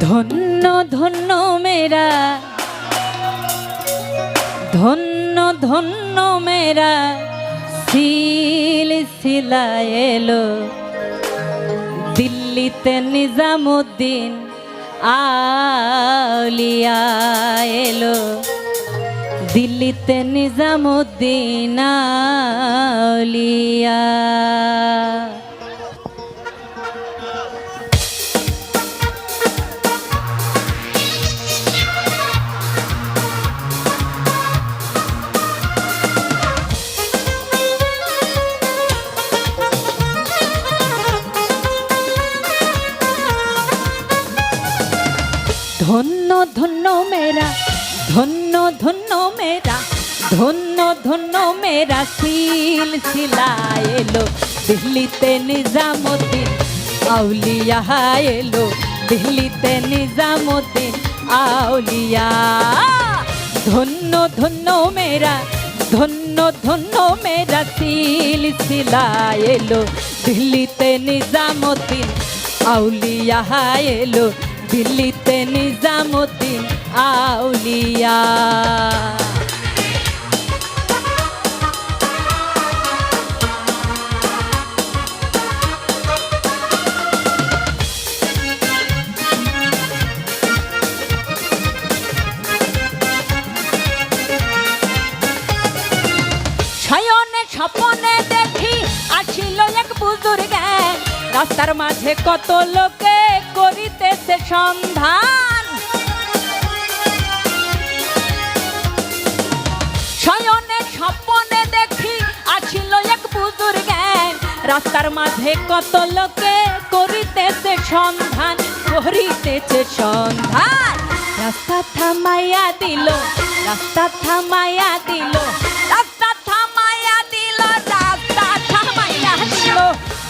ধন্য ধন্য মেরা। ধন্য ধন্য মেরা। সিল সিলা এলো। দিল্লিতে নিজামুদ্দিন আলিয়া এলো। দিল্লিতে নিজামুদ্দিন আলিয়া ধন্য মেরা, ধন্য ধন্য মেরা, ধন্য ধন্য মেরা সিল সিলা এলো, দিল্লিতে নিজামুদ্দিন, আউলিয়া এলো, দিল্লিতে নিজামুদ্দিন, আউলিয়া। ধন্য ধন্য মেরা, ধন্য ধন্য মেরা সিল সিলা এলো, দিল্লিতে নিজামুদ্দিন, আউলিয়া এলো দিল্লিতে নিজামুদ্দিন আউলিয়া। রাস্তার মাঝে কত লোকে করিতেছে সন্ধান। শয়নে স্বপনে দেখি আসিল এক বুজুর্গ রাস্তার মাঝে কত লোকে করিতেছে সন্ধান করিতেছে সন্ধান। রাস্তা থামাইয়া দিল, রাস্তা থামাইয়া দিল, রাস্তা থামাইয়া দিল, রাস্তা থামাইয়া দিল,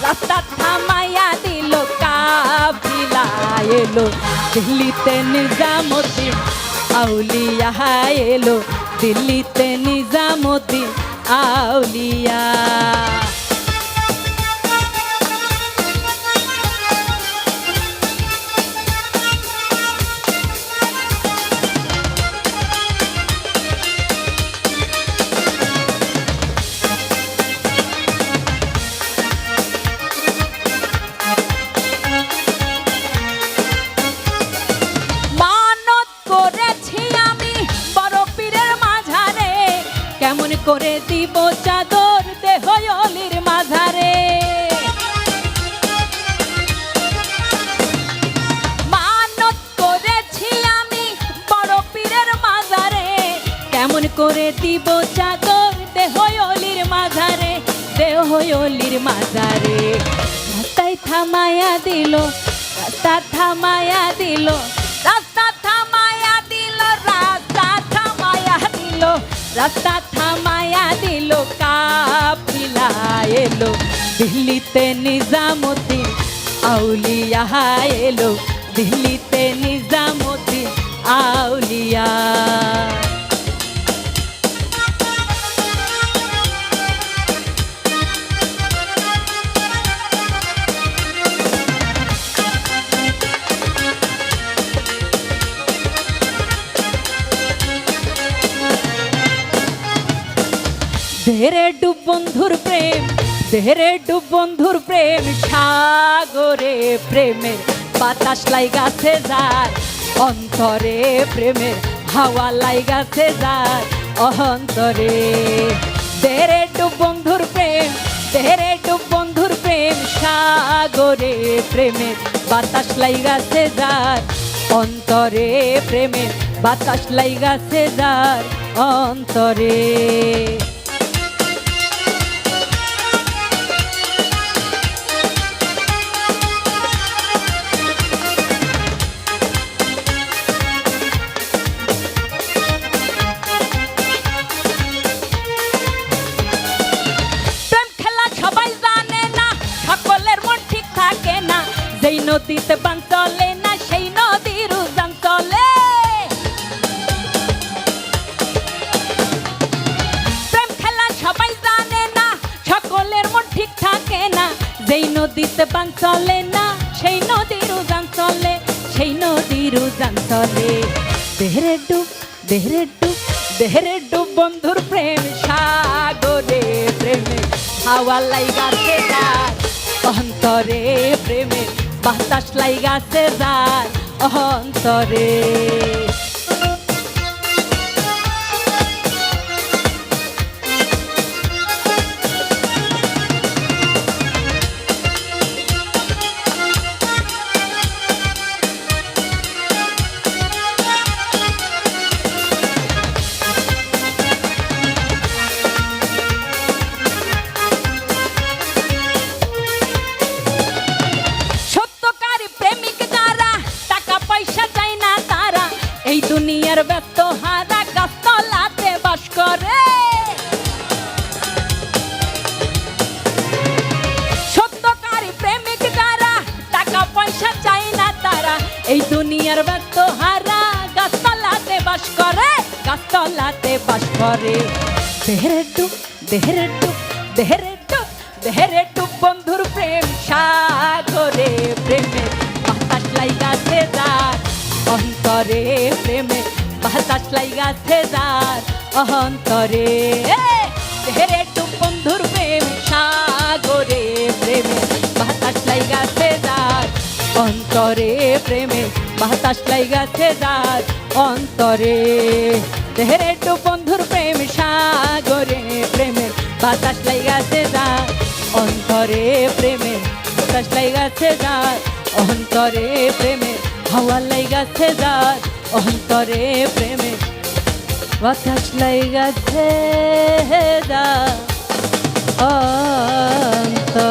রাস্তা থামাইয়া দিল এলো দিল্লিতে নিজামুদ্দিন আউলিয়া এলো দিল্লিতে নিজামুদ্দিন আউলিয়া। কেমন করে দিব চাদর দেহ অলির মাঝারে। মানত করেছি বড় পীরের মাঝারে। কেমন করে দিব চাদর দেহ অলির মাঝারে দেহ অলির মাঝারে। রাস্তায় থামায়া দিল রাস্তা থামায়া দিল নিজামুদ্দিন আউলিয়া এলো দিল্লিতে নিজামুদ্দিন আউলিয়া। দেরে ডুব বন্ধুর প্রেম দেরে ডুব বন্ধুর প্রেম, সাগরে প্রেমের বাতাস লাইগাছে যার, অন্তরে প্রেমের হাওয়া লাইগাছে যার অন্তরে দেরে ডুব বন্ধুর প্রেম দেরে ডুব বন্ধুর প্রেম, সাগরে প্রেমের বাতাস লাইগাছে যার, অন্তরে প্রেমের বাতাস লাইগাছে যার, অন্তরে। যেই নদীতে বান চলে না, সেই নদীর উজান চলে, সেই নদীর উজান চলে। দেহরে ডুব দেহরে ডুব দেহরে ডুব বন্ধুর প্রেম, সাগরে প্রেমে, হাওয়া লাইগাছে যার অন্তরে প্রেমে, বাতাস লাইগাছে যার অন্তরে হারা গাছতলাতে বাস করে, গাছতলাতে বাস করে। দেহের ডুব দেহের ডুব দেহের ডুব দেহের ডুব বন্ধুর প্রেম সাগরে, প্রেমে বাতাস লাইগাছে যার অন্তরে প্রেমে বাতাস লাইগাছে যার অন্তরে দেহের অন্তরে প্রেমে বাতাস লাইগাছে যার অন্তরে। দেহের একটু বন্ধুর প্রেম, সাগরে প্রেমে বাতাস লাইগাছে যার অন্তরে প্রেমে বাতাস লাইগাছে যার অন্তরে প্রেমে হাওয়া লাইগাছে যার অন্তরে প্রেমে বাতাস লাইগাছে যার অন্তরে